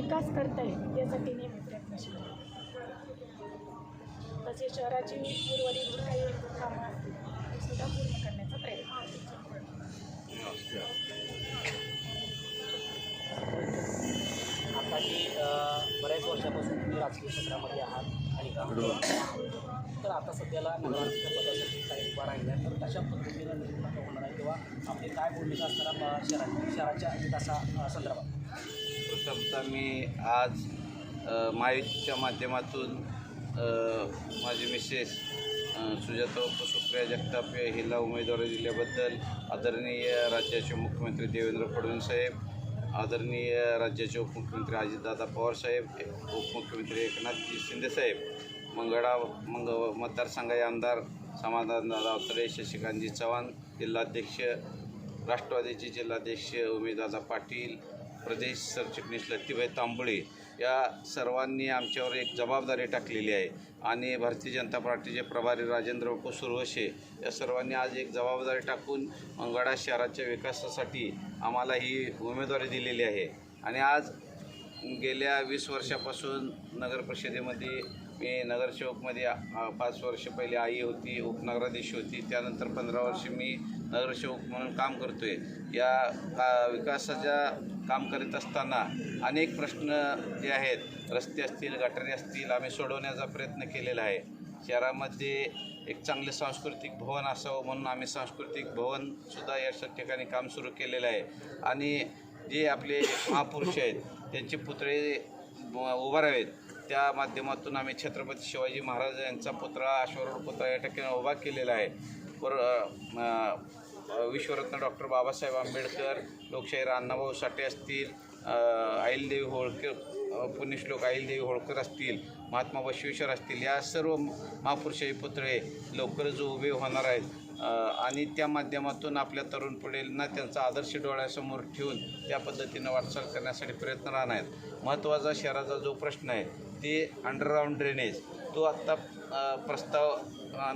विकास करता येईल यासाठी नेहमी प्रयत्नशील आहे. तसेच शहराची उर्वरित जी काही कामं असतील ती सुद्धा पूर्ण करण्याचा प्रयत्न आहे. आता की बऱ्याच वर्षापासून तुम्ही राजकीय क्षेत्रामध्ये आहात आणि काम तर आता सध्याला नगराध्यक्ष पदासाठी काही उभा राहिल्या तर कशा पद्धतीने निवडणुका होणार आहे किंवा आपली काय भूमिका असणार शहरा शहराच्या विकासा संदर्भात? प्रथमतः मी आज अ, माध्यमातून माझी मिसेस सुजाता उप सुप्रिया जगताप हिला उमेदवारी दिल्याबद्दल आदरणीय राज्याचे मुख्यमंत्री देवेंद्र फडणवीस साहेब आदरणीय राज्याचे उपमुख्यमंत्री अजितदादा पवार साहेब उपमुख्यमंत्री एकनाथजी शिंदे साहेब मंगळा मंग मतदारसंघाचे आमदार समाधानदादा अवतरे शशिकांतजी चव्हाण जिल्हाध्यक्ष राष्ट्रवादीचे जिल्हाध्यक्ष उमेदवार पाटील प्रदेश सरचिटणीस लतीबाई तांबळे या सर्वांनी आमच्यावर एक जबाबदारी टाकलेली आहे. आणि भारतीय जनता पार्टीचे प्रभारी राजेंद्र कुसुरवशे सुरवशे या सर्वांनी आज एक जबाबदारी टाकून मंगळा शहराच्या विकासासाठी आम्हाला ही उमेदवारी दिलेली आहे. आणि आज गेल्या वीस वर्षापासून नगर परिषदेमध्ये मी नगरसेवकमध्ये पाच वर्ष पहिले आई होती उपनगराधीश होती. त्यानंतर पंधरा वर्ष मी नगरसेवक म्हणून काम करतो आहे या का विकासाच्या काम करीत असताना अनेक प्रश्न जे आहेत रस्ते असतील गटारे असतील आम्ही सोडवण्याचा प्रयत्न केलेला आहे. शहरामध्ये एक चांगले सांस्कृतिक भवन असावं म्हणून आम्ही सांस्कृतिक भवनसुद्धा या ठिकाणी काम सुरू केलेलं आहे. आणि जे आपले महापुरुष आहेत त्यांचे पुतळे उभारावेत. त्या माध्यमातून आम्ही छत्रपती शिवाजी महाराज यांचा पुतळा अश्वरूढ पुतळा या ठिकाणी उभा केलेला आहे. पर विश्वरत्न डॉक्टर बाबासाहेब आंबेडकर लोकशाहीर अण्णाभाऊ साठे असतील अहिलदेवी होळकर पुण्यश्लोक अहिलदेवी होळकर असतील महात्मा बसवेश्वर असतील या सर्व महापुरुषाही पुतळे लवकरच उभे होणार आहेत. आणि त्या माध्यमातून आपल्या तरुण पिढींना त्यांचा आदर्श डोळ्यासमोर ठेवून त्या पद्धतीनं वाटचाल करण्यासाठी प्रयत्न राहणार आहेत. महत्त्वाचा शहराचा जो प्रश्न आहे ते अंडरग्राऊंड ड्रेनेज तो आत्ता प्रस्ताव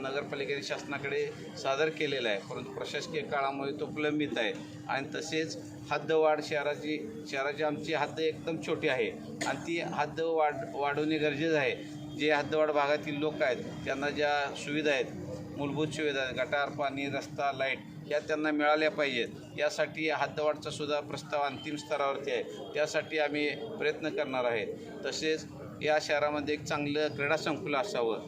नगरपालिकेने शासनाकडे सादर केलेला आहे. परंतु प्रशासकीय काळामुळे तो प्रलंबित आहे. आणि तसेच हद्दवाढ शहराची शहराची आमची हद्द एकदम छोटी आहे. आणि ती हद्द वाढ वाढवणे गरजेचं आहे. जे हद्दवाढ भागातील लोक आहेत त्यांना ज्या सुविधा आहेत मूलभूत सुविधा आहेत गटार पाणी रस्ता लाइट या त्यांना मिळाल्या पाहिजेत. यासाठी हद्दवाढचा सुद्धा प्रस्ताव अंतिम स्तरावरती आहे. त्यासाठी आम्ही प्रयत्न करणार आहे. तसेच या शहरामध्ये एक चांगलं क्रीडा संकुल असावं.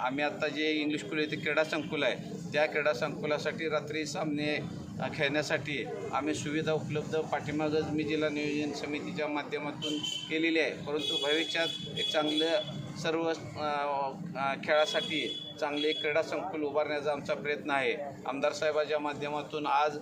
आम्ही आत्ता जे इंग्लिश स्कूल येथे क्रीडा संकुल आहे. त्या क्रीडा संकुलासाठी रात्री सामने खेळण्यासाठी आम्ही सुविधा उपलब्ध पाठीमागच मी जिल्हा नियोजन समितीच्या माध्यमातून केलेली आहे. परंतु भविष्यात एक चांगलं सर्व खेळासाठी चांगले क्रीडा संकुल उभारण्याचा आमचा प्रयत्न आहे. आमदार साहेबाच्या माध्यमातून आज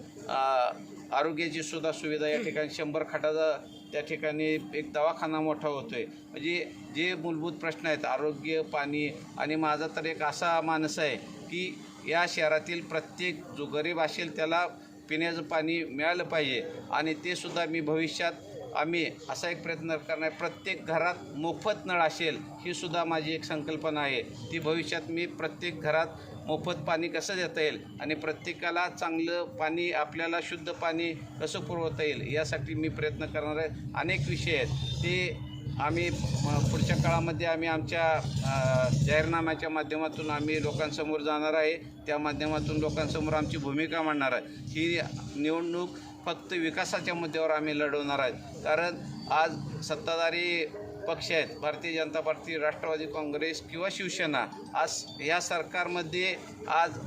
आरोग्याची सुद्धा सुविधा या ठिकाणी शंभर खाटाचा त्या ठिकाणी एक दवाखाना मोठा होतो आहे म्हणजे जे मूलभूत प्रश्न आहेत आरोग्य पाणी आणि माझा तर एक असा मानस आहे की या शहरातील प्रत्येक जो गरीब असेल त्याला पिण्याचं पाणी मिळालं पाहिजे आणि ते सुद्धा मी भविष्यात आम्ही असा एक प्रयत्न करणार. प्रत्येक घरात मोफत नळ असेल ही सुद्धा माझी एक संकल्पना आहे. ती भविष्यात मी प्रत्येक घरात मोफत पाणी कसं देता येईल आणि प्रत्येकाला चांगलं पाणी आपल्याला शुद्ध पाणी कसं पुरवता येईल यासाठी मी प्रयत्न करणार आहे. अनेक विषय आहेत. ते आम्ही पुढच्या काळामध्ये आम्ही आमच्या जाहीरनाम्याच्या माध्यमातून आम्ही लोकांसमोर जाणार आहे. त्या माध्यमातून लोकांसमोर आमची भूमिका मांडणार आहे. ही निवडणूक फक्त विकासाच्या मुद्द्यावर आम्ही लढवणार आहेत कारण आज सत्ताधारी पक्ष आहेत. भारतीय जनता पार्टी राष्ट्रवादी काँग्रेस किंवा शिवसेना आज या सरकारमध्ये आज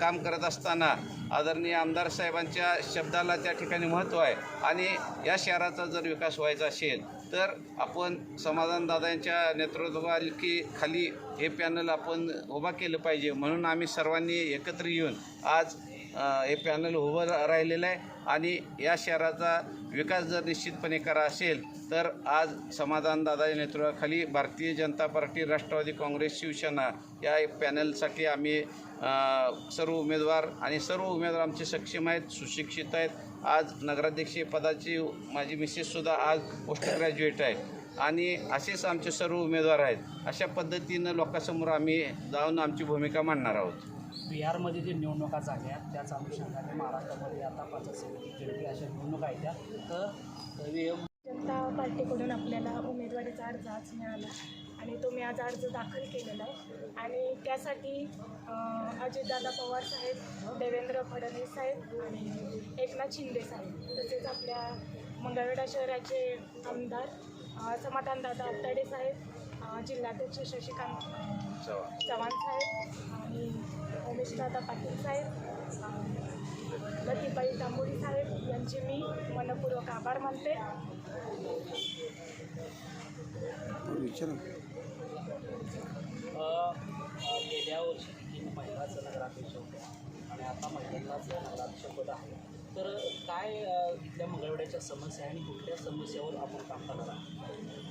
काम करत असताना आदरणीय आमदार साहेबांच्या शब्दाला त्या ठिकाणी महत्त्व आहे. आणि या शहराचा जर विकास व्हायचा असेल तर आपण समाधानदादांच्या नेतृत्वाखाली खाली हे पॅनल आपण उभा केलं पाहिजे. म्हणून आम्ही सर्वांनी एकत्र येऊन आज हे पॅनल उभं राहिलेलं आहे. आणि या शहराचा विकास जर निश्चितपणे करा असेल तर आज समाधानदादाच्या नेतृत्वाखाली भारतीय जनता पार्टी राष्ट्रवादी काँग्रेस शिवसेना या पॅनलसाठी आम्ही सर्व उमेदवार आणि सर्व उमेदवार आमचे सक्षम आहेत सुशिक्षित आहेत. आज नगराध्यक्षपदाची माझी मिसेससुद्धा आज पोस्ट ग्रॅज्युएट आहे. आणि असेच आमचे सर्व उमेदवार आहेत. अशा पद्धतीनं लोकांसमोर आम्ही जाऊन आमची भूमिका मांडणार आहोत. बिहारमध्ये जे निवडणुका झाल्या त्याच अनुषंगाने महाराष्ट्रामध्ये आता पंचायत समिती अशा निवडणुका आहेत त्या. तर जनता पार्टीकडून आपल्याला उमेदवारीचा अर्ज आज मिळाला आणि तो मी आज अर्ज दाखल केलेला आहे. आणि त्यासाठी अजितदादा पवार साहेब देवेंद्र फडणवीस साहेब आणि एकनाथ शिंदे साहेब तसेच आपल्या मंगळवेढा शहराचे आमदार समाधानदादा आत्ताडे साहेब जिल्हाध्यक्ष शशिकांत चव्हाण साहेब उमेशदादा पाटील साहेब लतीबाई तांबोळी साहेब यांचे मी मनपूर्वक आभार मानते. गेल्या वर्षी तीन महिलाच नगराध्यक्ष होत्या आणि आता महिलांनाच नगराध्यक्ष पद आहे. तर काय इथल्या मंगळवेड्याच्या समस्या आणि कुठल्या समस्यावर आपण काम करणार आहात?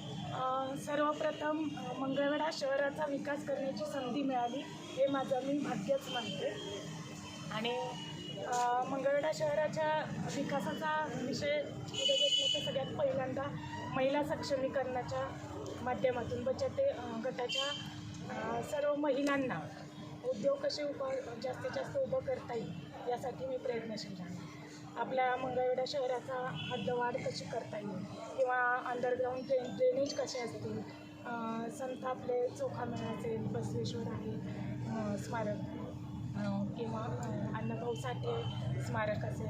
सर्वप्रथम मंगळवेढा शहराचा विकास करण्याची संधी मिळाली हे माझं मी भाग्यच मानते. आणि मंगळवेढा शहराच्या विकासाचा विषय पुढे घेतला तर सगळ्यात पहिल्यांदा महिला सक्षमीकरणाच्या माध्यमातून बचत गटाच्या सर्व महिलांना उद्योग कसे उभं जास्तीत जास्त उभं करता येईल यासाठी मी प्रयत्नशील राहणार. आपल्या मंगळवेढा शहराचा हद्दवाढ कशी करता येईल? किंवा अंडरग्राऊंड ड्रेन ड्रेनेज कसे असतील अं, संत आपले चोखामेळा असेल बसवेश्वर आहे स्मारक. किंवा अण्णाभाऊ साठे स्मारक असेल.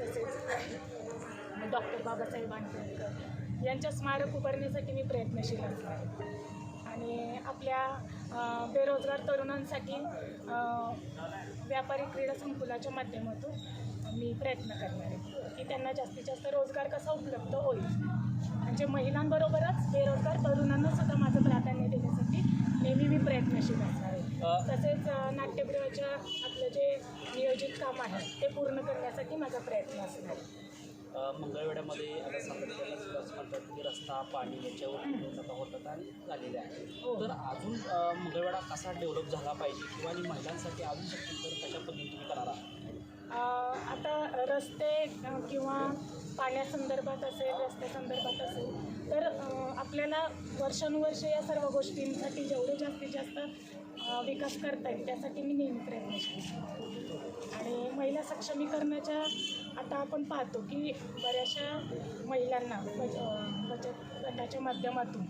तसेच डॉक्टर बाबासाहेब आंबेडकर. यांच्या स्मारक उभारण्यासाठी मी प्रयत्नशील असणार आणि आपल्या बेरोजगार तरुणांसाठी व्यापारी क्रीडा संकुलाच्या माध्यमातून मी प्रयत्न करणार आहे की त्यांना जास्तीत जास्त रोजगार कसा उपलब्ध होईल. म्हणजे महिलांबरोबरच बेरोजगार तरुणांना सुद्धा माझं प्राधान्य देण्यासाठी नेहमी मी प्रयत्नशील असणार आहे. तसेच नाट्यगृहाच्या आपलं जे नियोजित काम आहे ते पूर्ण करण्यासाठी माझा प्रयत्न असणार आहे. मंगळवेड्यामध्ये आता सातत्यानं सुद्धा असं म्हणतात की रस्ता पाणी याच्यावर निवडणुका होतात आणि झालेल्या आहेत. हो. तर अजून अ, मंगळवेढा कसा डेव्हलप झाला पाहिजे? किंवा आणि महिलांसाठी अजून शक्य तर कशा पद्धतीने तुम्ही करणार आहात? आता रस्ते किंवा पाण्यासंदर्भात असेल रस्त्यासंदर्भात असेल तर आपल्याला वर्षानुवर्ष या सर्व गोष्टींसाठी जेवढे जास्तीत जास्त विकास करता येईल त्यासाठी मी नेहमी प्रयत्नशील आणि महिला सक्षमीकरणाच्या आता आपण पाहतो की बऱ्याचशा महिलांना बच बचत गटाच्या माध्यमातून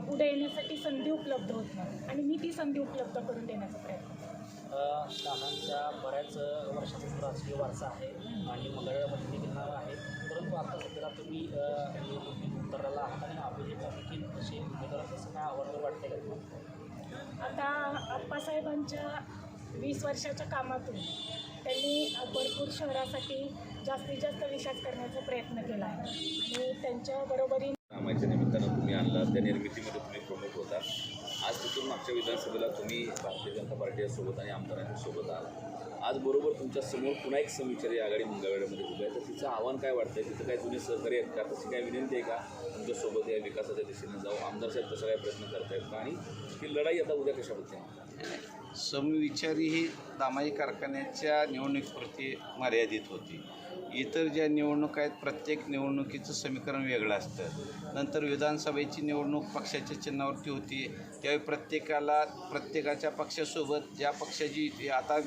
पुढे येण्यासाठी संधी उपलब्ध होत नाही. आणि मी ती संधी उपलब्ध करून देण्याचा प्रयत्न दादांच्या बऱ्याच वर्षाचा राजकीय वारसा आहे आणि मंगळवेढ्यामध्ये देखील नाव आहे परंतु आता सध्याला तुम्ही उतरलेला आहात आणि अभिनेता देखील असे उमेदवार कसं काय आवडतं वाटतं का? आता आप्पासाहेबांच्या वीस वर्षाच्या कामातून त्यांनी भरपूर शहरासाठी जास्तीत जास्त विकास करण्याचा प्रयत्न केला आहे आणि त्यांच्या बरोबरीने कामाच्या तुम्ही आणला त्या निर्मितीमध्ये तुम्ही प्रमुख होता. आज तिथून मागच्या विधानसभेला तुम्ही भारतीय जनता पार्टीसोबत आणि आमदारांच्या सोबत आहात आज बरोबर तुमच्यासमोर पुन्हा एक समविचारी आघाडी मंगळवेड्यामध्ये उभी आहे. तर तिचं आव्हान काय वाटतं आहे तिथं काय जुने सहकार्य आहेत का? तशी काय विनंती आहे का? तुमच्यासोबत या विकासाच्या दिशेने जाऊ. आमदार साहेब तसं काय प्रयत्न करतायत का? आणि ही लढाई आता उद्या कशाबद्दल समविचारी ही दामाई कारखान्याच्या निवडणुकीपुरती मर्यादित होती. इतर ज्या निवडणूक आहेत प्रत्येक निवडणुकीचं समीकरण वेगळं असतं. नंतर विधानसभेची निवडणूक पक्षाच्या चिन्हावरती होती. त्यावेळी प्रत्येकाला प्रत्येकाच्या पक्षासोबत ज्या पक्षाची आता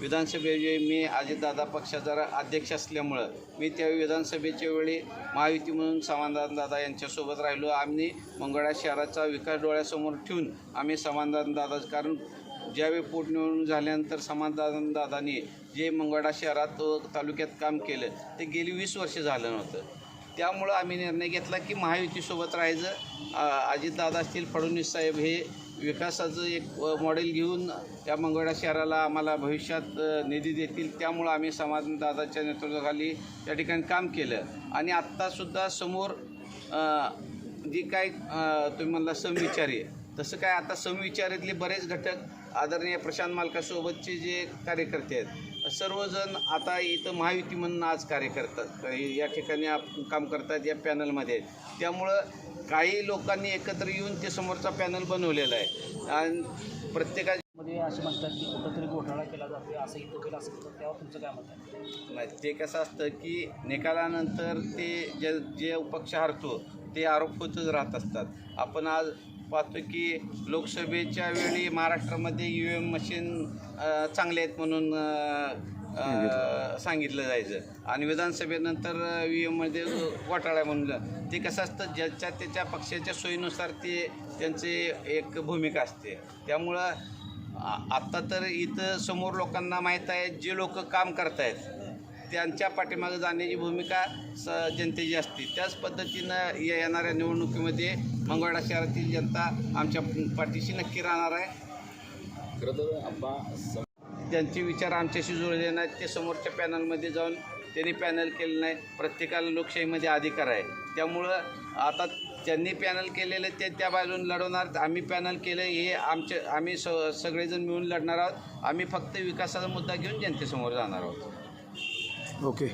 विधानसभे मी अजितदादा पक्षाचा अध्यक्ष असल्यामुळं मी त्यावेळी विधानसभेच्या वेळी महायुती म्हणून समाधानदादा यांच्यासोबत राहिलो. आम्ही मंगळा शहराचा विकास डोळ्यासमोर ठेवून आम्ही समाधानदादा कारण ज्यावेळी पोटनिवडणूक झाल्यानंतर समाधान दादांनी जे मंगळा शहरात व तालुक्यात काम केलं ते गेली वीस वर्ष झालं नव्हतं. त्यामुळं आम्ही निर्णय घेतला की महायुतीसोबत राहायचं. अजितदादा असतील फडणवीस साहेब हे विकासाचं एक मॉडेल घेऊन त्या मंगळा शहराला आम्हाला भविष्यात निधी देतील. त्यामुळं आम्ही समाधान दादाच्या नेतृत्वाखाली त्या ठिकाणी काम केलं. आणि आत्तासुद्धा समोर जी काय तुम्ही म्हणला समविचारी आहे. तसं काय आता समविचारातले बरेच घटक आदरणीय प्रशांत मालकासोबतचे जे कार्यकर्ते आहेत सर्वजण आता इथं महायुती म्हणून आज कार्य करतात. या ठिकाणी आप काम करतात या पॅनलमध्ये. त्यामुळं काही लोकांनी एकत्र येऊन ते समोरचा पॅनल बनवलेला आहे. आणि प्रत्येका मध्ये असे म्हणतात की कुठंतरी घोटाळा केला जातो असं इथं केलं असं त्यावर तुमचं काय मत आहे? नाही ते कसं असतं की निकालानंतर ते जे जे पक्ष हरतो ते आरोप होतच राहत असतात. आपण आज पाहतो की लोकसभेच्या वेळी महाराष्ट्रामध्ये यू एम मशीन चांगले आहेत म्हणून सांगितलं. जायचं. आणि विधानसभेनंतर व्ही एममध्ये घोटाळा म्हणलं ते कसं असतं ज्याच्या त्याच्या पक्षाच्या सोयीनुसार ते त्यांचे एक भूमिका असते. त्यामुळं आत्ता तर इथं समोर लोकांना माहीत आहे जे लोक काम करतायत त्यांच्या पाठीमागे जाण्याची भूमिका स जनतेची असते. त्याच पद्धतीनं ये- येणाऱ्या निवडणुकीमध्ये मंगळवाडा शहरातील जनता आमच्या पाठीशी नक्की राहणार आहे. खरं तर त्यांचे विचार आमच्याशी जुळले नाहीत. ते समोरच्या पॅनलमध्ये जाऊन त्यांनी पॅनल केलं नाही प्रत्येकाला लोकशाहीमध्ये अधिकार आहे. त्यामुळं आता त्यांनी पॅनल केलेलं ते त्या बाजून लढवणार. आम्ही पॅनल केलं हे आमचे आम्ही स सगळेजण मिळून लढणार आहोत. आम्ही फक्त विकासाचा मुद्दा घेऊन जनतेसमोर जाणार आहोत. ओके